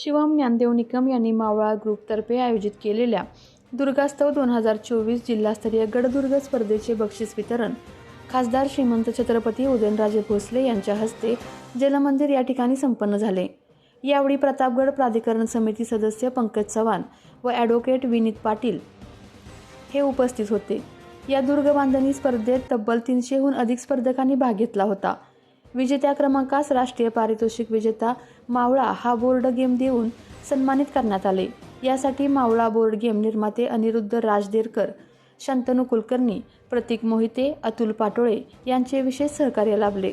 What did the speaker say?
शिवम ज्ञानदेव निकम यांनी मावळा ग्रुपतर्फे आयोजित केलेल्या दुर्गास्तव दोन हजार चोवीस जिल्हास्तरीय गडदुर्ग स्पर्धेचे बक्षीस वितरण. खासदार श्रीमंत छत्रपती उदयनराजे भोसले यांच्या हस्ते जलमंदिर या ठिकाणी संपन्न झाले. यावेळी प्रतापगड प्राधिकरण समिती सदस्य पंकज चव्हाण व ॲडव्होकेट विनीत पाटील हे उपस्थित होते. या दुर्ग बांधणी स्पर्धेत तब्बल तीनशेहून अधिक स्पर्धकांनी भाग घेतला होता. विजेत्या क्रमांकास राष्ट्रीय पारितोषिक विजेता मावळा हा बोर्ड गेम देऊन सन्मानित करण्यात आले. यासाठी मावळा बोर्ड गेम निर्माते अनिरुद्ध राजदेरकर शंतनू कुलकर्णी प्रतीक मोहिते अतुल पाटोळे यांचे विशेष सहकार्य लाभले.